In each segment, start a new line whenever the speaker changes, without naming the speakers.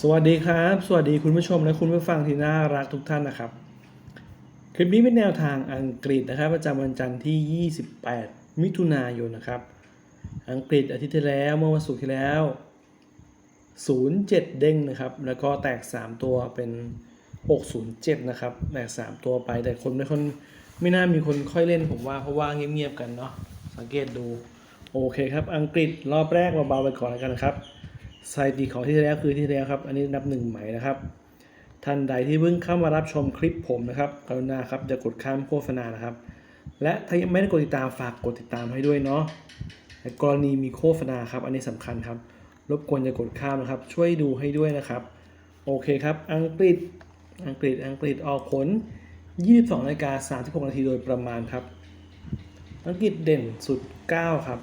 สวัสดีครับ สวัสดีคุณผู้ชมและคุณผู้ฟังที่น่ารักทุกท่านนะครับ คลิปนี้เป็นแนวทางอังกฤษนะครับ ประจำวันจันทร์ที่ 28 มิถุนายนนะครับ อังกฤษอาทิตย์ที่แล้วเมื่อวันศุกร์ที่แล้ว 07 เด้งนะครับ แล้วก็แตก 3 ตัวเป็น 607 นะครับ แตก 3 ตัวไปแต่คนไม่คนไม่น่ามีคนค่อยเล่นผมว่าเพราะว่าเงียบๆกันเนาะสังเกตดูโอเคครับ อังกฤษรอบแรกเบาๆไปก่อนแล้วกันนะครับ สถิติของที่แล้วคือที่แล้วครับ อันนี้นับหนึ่งใหม่นะครับ ท่านใดที่เพิ่งเข้ามารับชมคลิปผมนะครับกรุณาครับอย่ากดข้ามโฆษณานะครับ และถ้ายังไม่ได้กดติดตามฝากกดติดตามให้ด้วยเนาะกรณีมีโฆษณาครับ อันนี้สำคัญครับ รบกวนอย่ากดข้ามนะครับ ช่วยดูให้ด้วยนะครับ โอเคครับ อังกฤษ อังกฤษ อังกฤษออกผล 22นาฬิกา36นาทีโดยประมาณครับ อังกฤษเด่นสุด 9 ครับ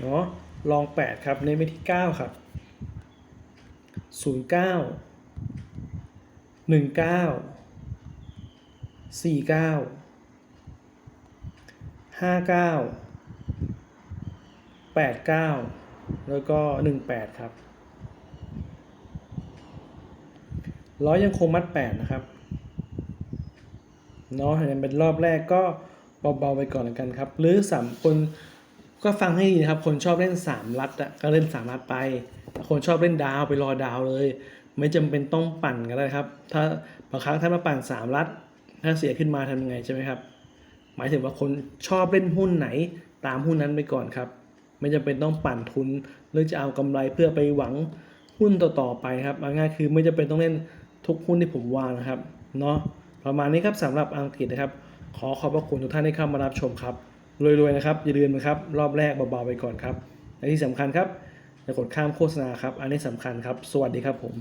เนาะ ลอง 8 ครับ เน้นไปที่ 9 ครับ 09 19 49 59 89 แล้วก็ 18 ครับร้อยยังคงมัด 8 นะครับเนาะอย่างเป็นรอบแรกก็เบาๆไปก่อนแล้วกันครับ หรือสามคน ก็ฟังให้ดีนะครับ คนชอบเล่น3รัดอะก็เล่น3รัดไป คนชอบเล่นดาวไปรอดาวเลย ไม่จำเป็นต้องปั่นก็ได้ครับ ถ้าบางครั้งถ้ามาปั่น3รัดถ้าเสียขึ้นมาทำยังไงใช่ไหมครับ หมายถึงว่าคนชอบเล่นหุ้นไหนตามหุ้นนั้นไปก่อนครับ ไม่จำเป็นต้องปั่นทุนหรือจะเอากำไรเพื่อไปหวังหุ้นต่อๆไปครับง่ายๆคือไม่จำเป็นต้องเล่นทุกหุ้นที่ผมวางนะครับเนาะประมาณนี้ครับสำหรับอังกฤษนะครับ ขอขอบพระคุณทุกท่านที่เข้ามารับชมครับ รวยๆนะครับอย่าลืมนะครับรอบแรกเบาๆไปก่อนครับและที่สำคัญครับอย่ากดข้ามโฆษณาครับอันนี้สำคัญครับ สวัสดีครับผม